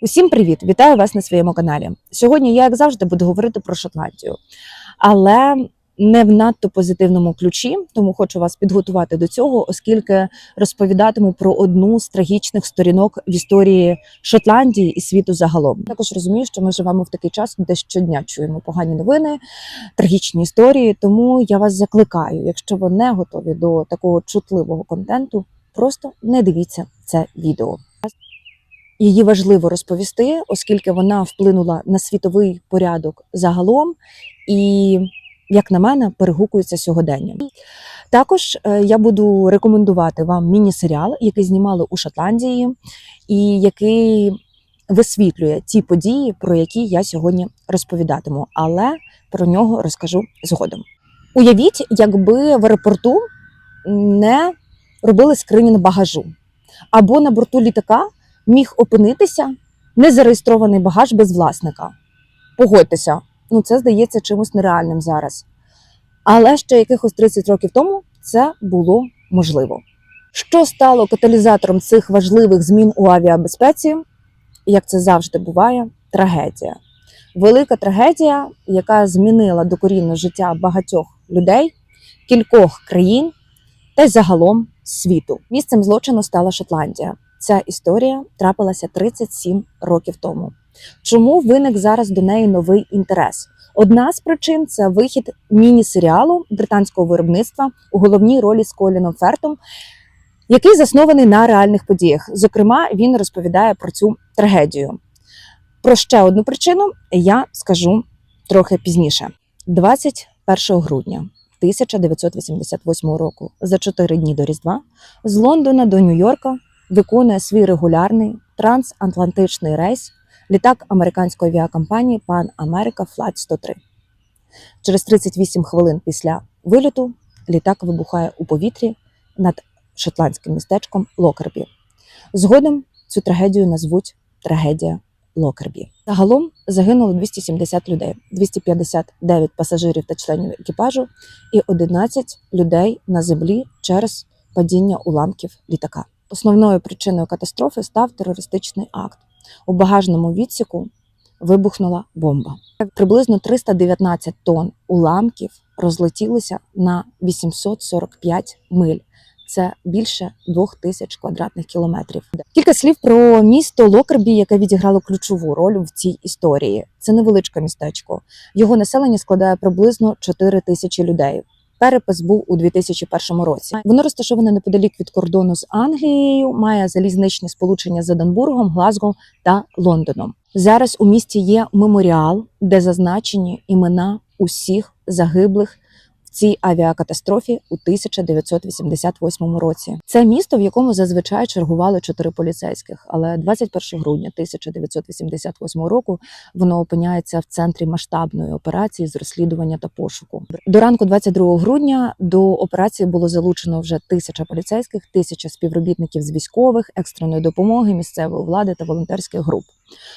Усім привіт! Вітаю вас на своєму каналі. Сьогодні я, як завжди, буду говорити про Шотландію, але не в надто позитивному ключі, тому хочу вас підготувати до цього, оскільки розповідатиму про одну з трагічних сторінок в історії Шотландії і світу загалом. Також розумію, що ми живемо в такий час, де щодня чуємо погані новини, трагічні історії. Тому я вас закликаю, якщо ви не готові до такого чутливого контенту, просто не дивіться це відео. Її важливо розповісти, оскільки вона вплинула на світовий порядок загалом і, як на мене, перегукується сьогоденням. Також е, я буду рекомендувати вам міні-серіал, який знімали у Шотландії, і який висвітлює ті події, про які я сьогодні розповідатиму, але про нього розкажу згодом. Уявіть, якби в аеропорту не робили скринінг багажу, або на борту літака міг опинитися незареєстрований багаж без власника. Погодьтеся, ну це здається чимось нереальним зараз. Але ще якихось 30 років тому це було можливо. Що стало каталізатором цих важливих змін у авіабезпеці? Як це завжди буває, трагедія. Велика трагедія, яка змінила докорінно життя багатьох людей, кількох країн та й загалом світу. Місцем злочину стала Шотландія. Ця історія трапилася 37 років тому. Чому виник зараз до неї новий інтерес? Одна з причин це вихід міні-серіалу британського виробництва у головній ролі з Коліном Фертом, який заснований на реальних подіях. Зокрема, він розповідає про цю трагедію. Про ще одну причину я скажу трохи пізніше. 21 грудня 1988 року, за 4 дні до Різдва, з Лондона до Нью-Йорка виконує свій регулярний трансатлантичний рейс літак американської авіакомпанії Pan America Flight 103. Через 38 хвилин після виліту літак вибухає у повітрі над шотландським містечком Локербі. Згодом цю трагедію назвуть трагедія Локербі. Загалом загинуло 270 людей, 259 пасажирів та членів екіпажу і 11 людей на землі через падіння уламків літака. Основною причиною катастрофи став терористичний акт. У багажному відсіку вибухнула бомба. Приблизно 319 тонн уламків розлетілися на 845 миль. Це більше двох тисяч квадратних кілометрів. Кілька слів про місто Локербі, яке відіграло ключову роль в цій історії. Це невеличке містечко. Його населення складає приблизно 4 тисячі людей. Перепис був у 2001 році. Воно розташоване неподалік від кордону з Англією, має залізничні сполучення з Единбургом, Глазго та Лондоном. Зараз у місті є меморіал, де зазначені імена усіх загиблих цій авіакатастрофі у 1988 році. Це місто, в якому зазвичай чергували чотири поліцейських. Але 21 грудня 1988 року воно опиняється в центрі масштабної операції з розслідування та пошуку. До ранку 22 грудня до операції було залучено вже тисяча поліцейських, тисяча співробітників з військових, екстреної допомоги, місцевої влади та волонтерських груп.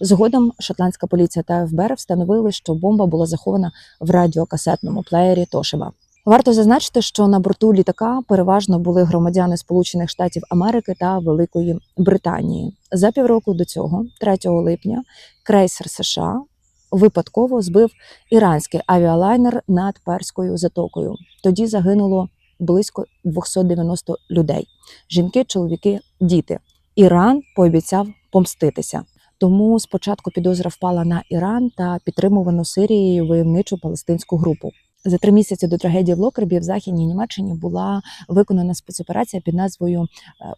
Згодом шотландська поліція та ФБР встановили, що бомба була захована в радіокасетному плеєрі Тошиба. Варто зазначити, що на борту літака переважно були громадяни Сполучених Штатів Америки та Великої Британії. За півроку до цього, 3 липня, крейсер США випадково збив іранський авіалайнер над Перською затокою. Тоді загинуло близько 290 людей: жінки, чоловіки, діти. Іран пообіцяв помститися. Тому спочатку підозра впала на Іран та підтримувану Сирією войовничу палестинську групу. За три місяці до трагедії в Локербі в західній Німеччині була виконана спецоперація під назвою е,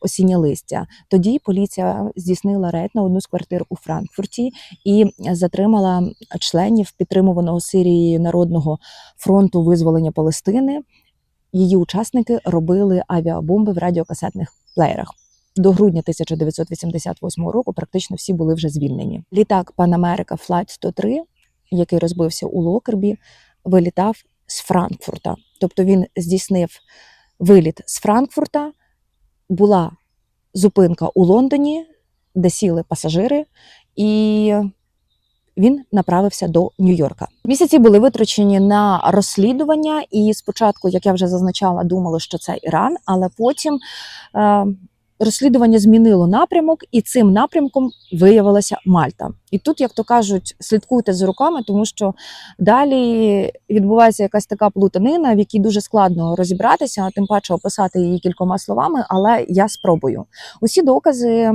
Осіннє листя. Тоді поліція здійснила рейд на одну з квартир у Франкфурті і затримала членів підтримуваного Сирією народного фронту визволення Палестини. Її учасники робили авіабомби в радіокасетних плеєрах. До грудня 1988 року практично всі були вже звільнені. Літак America Flight 103, який розбився у Локербі, вилітав з Франкфурта. Тобто він здійснив виліт з Франкфурта, була зупинка у Лондоні, де сіли пасажири, і він направився до Нью-Йорка. Місяці були витрачені на розслідування, і спочатку, як я вже зазначала, думали, що це Іран, але потім. Е розслідування змінило напрямок, і цим напрямком виявилася Мальта. І тут, як то кажуть, слідкуйте за руками, тому що далі відбувається якась така плутанина, в якій дуже складно розібратися, а тим паче описати її кількома словами, але я спробую. Усі докази.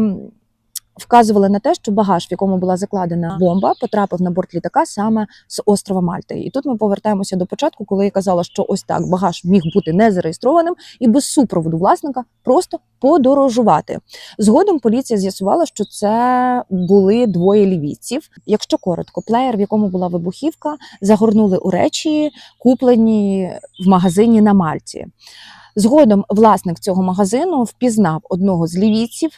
Вказували на те, що багаж, в якому була закладена бомба, потрапив на борт літака саме з острова Мальти. І тут ми повертаємося до початку, коли я казала, що ось так багаж міг бути не зареєстрованим і без супроводу власника просто подорожувати. Згодом поліція з'ясувала, що це були двоє лівійців. Якщо коротко, плеєр, в якому була вибухівка, загорнули у речі, куплені в магазині на Мальті. Згодом власник цього магазину впізнав одного з лівійців,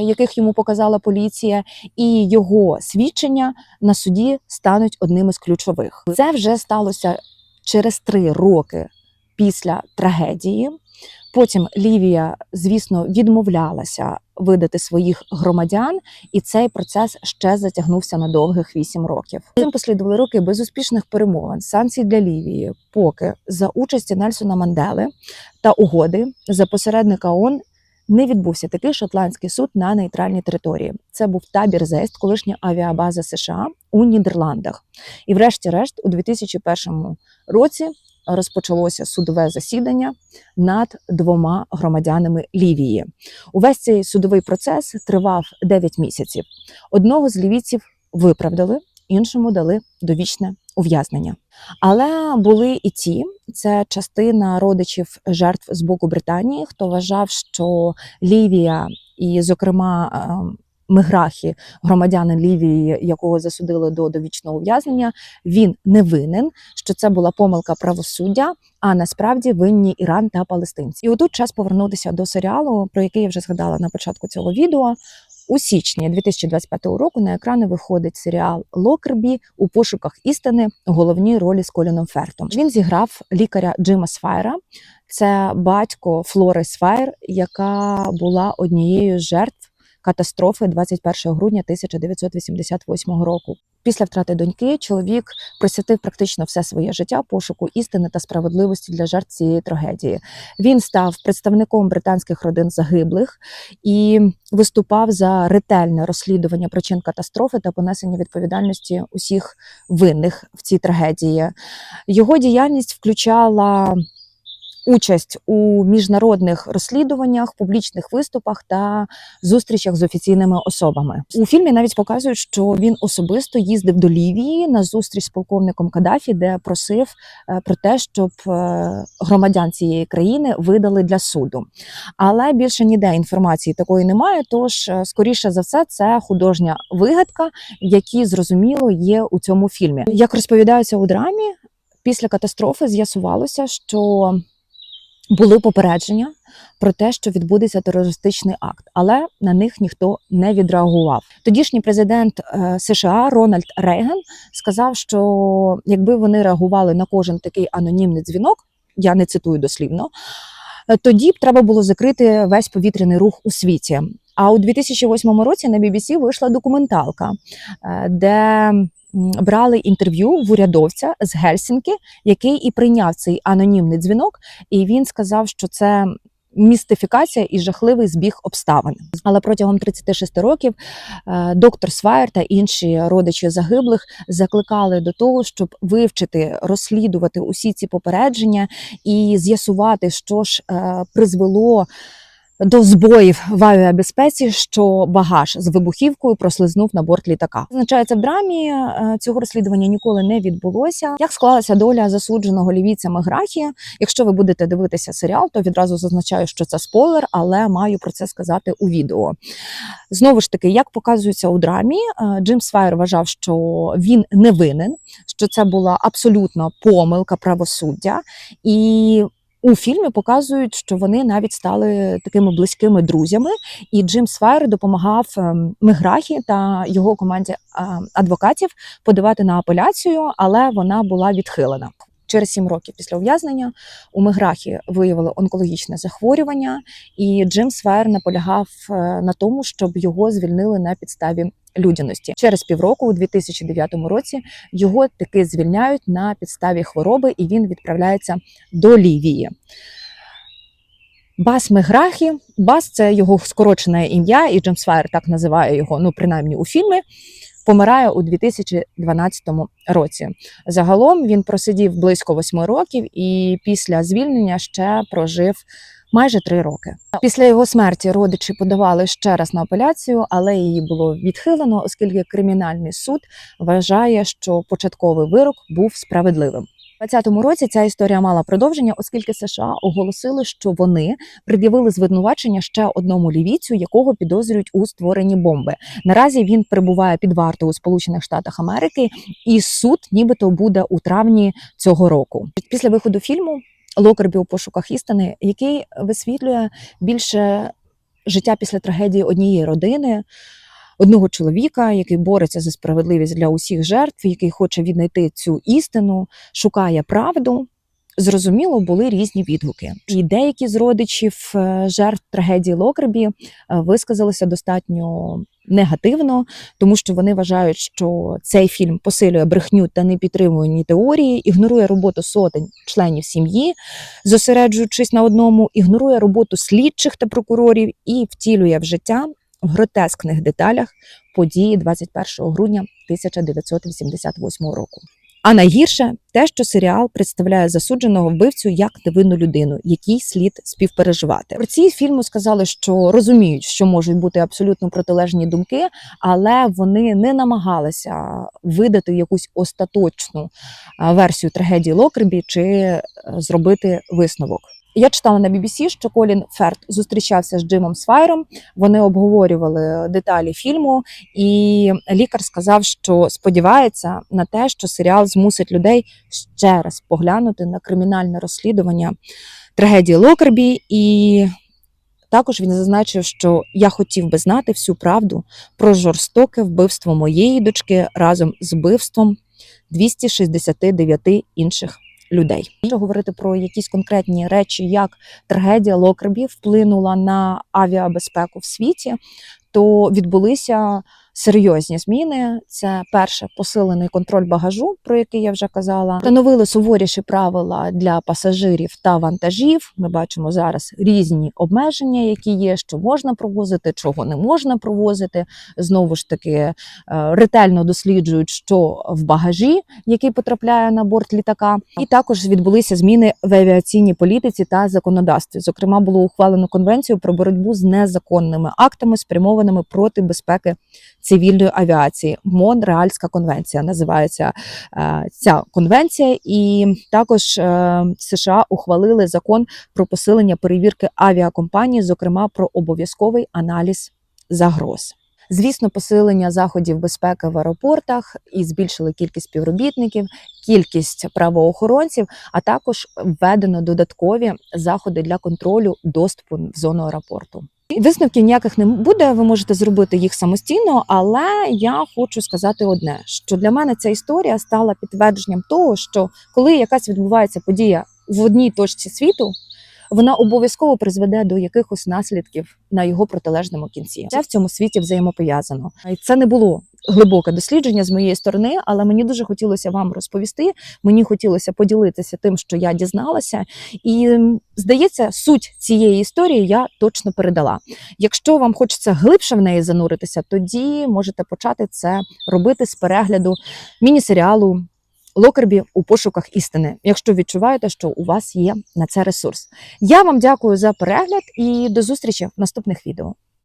яких йому показала поліція, і його свідчення на суді стануть одним із ключових. Це вже сталося через три роки після трагедії. Потім Лівія, звісно, відмовлялася видати своїх громадян, і цей процес ще затягнувся на довгих вісім років. Цим послідували роки безуспішних перемовин, санкцій для Лівії, поки за участі Нельсона Мандели та угоди за посередника ООН не відбувся такий шотландський суд на нейтральній території. Це був табір Зест, колишня авіабаза США у Нідерландах. І, врешті-решт, у 2001 році розпочалося судове засідання над двома громадянами Лівії. Увесь цей судовий процес тривав 9 місяців. Одного з лівійців виправдали, іншому дали довічне ув'язнення. Але були і ті, це частина родичів жертв з боку Британії, хто вважав, що Лівія і, зокрема, е, Меграхі, громадянин Лівії, якого засудили до довічного ув'язнення, він не винен, що це була помилка правосуддя, а насправді винні Іран та палестинці. І отут час повернутися до серіалу, про який я вже згадала на початку цього відео. У січні 2025 року на екрани виходить серіал Локербі у пошуках істини у головній ролі з Коліном Фертом. Він зіграв лікаря Джима Сфайра. Це батько Флори Сфайр, яка була однією з жертв катастрофи 21 грудня 1988 року. Після втрати доньки чоловік присвятив практично все своє життя пошуку істини та справедливості для жертв цієї трагедії. Він став представником британських родин загиблих і виступав за ретельне розслідування причин катастрофи та понесення відповідальності усіх винних в цій трагедії. Його діяльність включала участь у міжнародних розслідуваннях, публічних виступах та зустрічах з офіційними особами. У фільмі навіть показують, що він особисто їздив до Лівії на зустріч з полковником Кадафі, де просив е, про те, щоб е, громадян цієї країни видали для суду. Але більше ніде інформації такої немає. Тож, е, скоріше за все, це художня вигадка, які зрозуміло є у цьому фільмі. Як розповідаються у драмі, після катастрофи з'ясувалося, що були попередження про те, що відбудеться терористичний акт, але на них ніхто не відреагував. Тодішній президент е, США Рональд Рейган сказав, що якби вони реагували на кожен такий анонімний дзвінок, я не цитую дослівно, е, тоді б треба було закрити весь повітряний рух у світі. А у 2008 році на BBC вийшла документалка, е, де брали інтерв'ю в урядовця з Гельсінки, який і прийняв цей анонімний дзвінок, і він сказав, що це. Містифікація і жахливий збіг обставин. Але протягом 36 років е, доктор Свайер та інші родичі загиблих закликали до того, щоб вивчити, розслідувати усі ці попередження і з'ясувати, що ж е, призвело до збоїв в авіабезпеці, що багаж з вибухівкою прослизнув на борт літака. Означається в драмі е, цього розслідування ніколи не відбулося. Як склалася доля засудженого лівійця Меграхі? Якщо ви будете дивитися серіал, то відразу зазначаю, що це спойлер, але маю про це сказати у відео. Знову ж таки, як показується у драмі, е, Джим Свайер вважав, що він не винен, що це була абсолютно помилка правосуддя і. У фільмі показують, що вони навіть стали такими близькими друзями, і Джим Свайер допомагав ем, Меграхі та його команді адвокатів подавати на апеляцію, але вона була відхилена. Через сім років після ув'язнення у Меграхі виявили онкологічне захворювання, і Джим Свайер наполягав е, на тому, щоб його звільнили на підставі людяності. Через півроку, у 2009 році, його таки звільняють на підставі хвороби, і він відправляється до Лівії. Бас Меграхі. Бас це його скорочене ім'я, і Джеймс Файер так називає його, ну принаймні у фільмі. Помирає у 2012 році. Загалом він просидів близько восьми років і після звільнення ще прожив майже три роки. Після його смерті родичі подавали ще раз на апеляцію, але її було відхилено, оскільки кримінальний суд вважає, що початковий вирок був справедливим. У 2020 році ця історія мала продовження, оскільки США оголосили, що вони пред'явили звинувачення ще одному лівійцю, якого підозрюють у створенні бомби. Наразі він перебуває під вартою у Сполучених Штатах Америки, і суд нібито буде у травні цього року. Після виходу фільму Локербі у пошуках істини, який висвітлює більше життя після трагедії однієї родини. Одного чоловіка, який бореться за справедливість для усіх жертв, який хоче віднайти цю істину, шукає правду. Зрозуміло, були різні відгуки. І деякі з родичів е, жертв трагедії Локербі е, висказалися достатньо негативно, тому що вони вважають, що цей фільм посилює брехню та не підтримує ні теорії, ігнорує роботу сотень членів сім'ї, зосереджуючись на одному, ігнорує роботу слідчих та прокурорів і втілює в життя в гротескних деталях події 21 грудня 1988 року. А найгірше те, що серіал представляє засудженого вбивцю як невинну людину, якій слід співпереживати. Про ці фільму сказали, що розуміють, що можуть бути абсолютно протилежні думки, але вони не намагалися видати якусь остаточну версію трагедії Локербі чи е, зробити висновок. Я читала на BBC, що Колін Ферт зустрічався з Джимом Свайром. Вони обговорювали деталі фільму, і лікар сказав, що сподівається на те, що серіал змусить людей ще раз поглянути на кримінальне розслідування трагедії Локербі. І також він зазначив, що я хотів би знати всю правду про жорстоке вбивство моєї дочки разом з вбивством 269 інших людей. Якщо говорити про якісь конкретні речі, як трагедія Локербі вплинула на авіабезпеку в світі, то відбулися серйозні зміни. Це перше посилений контроль багажу, про який я вже казала. Встановили суворіші правила для пасажирів та вантажів. Ми бачимо зараз різні обмеження, які є, що можна провозити, чого не можна провозити. Знову ж таки е, ретельно досліджують, що в багажі, який потрапляє на борт літака, і також відбулися зміни в авіаційній політиці та законодавстві. Зокрема, було ухвалено конвенцію про боротьбу з незаконними актами, спрямованими проти безпеки цивільної авіації. Монреальська конвенція називається е, ця конвенція, і також е, США ухвалили закон про посилення перевірки авіакомпаній, зокрема про обов'язковий аналіз загроз. Звісно, посилення заходів безпеки в аеропортах і збільшили кількість співробітників, кількість правоохоронців, а також введено додаткові заходи для контролю доступу в зону аеропорту. Висновків ніяких не буде, ви можете зробити їх самостійно, але я хочу сказати одне: що для мене ця історія стала підтвердженням того, що коли якась відбувається подія в одній точці світу, вона обов'язково призведе до якихось наслідків на його протилежному кінці. Це в цьому світі взаємопов'язано. І це не було глибоке дослідження з моєї сторони, але мені дуже хотілося вам розповісти. Мені хотілося поділитися тим, що я дізналася, і здається, суть цієї історії я точно передала. Якщо вам хочеться глибше в неї зануритися, тоді можете почати це робити з перегляду міні-серіалу. Локербі у пошуках істини, якщо відчуваєте, що у вас є на це ресурс. Я вам дякую за перегляд і до зустрічі в наступних відео.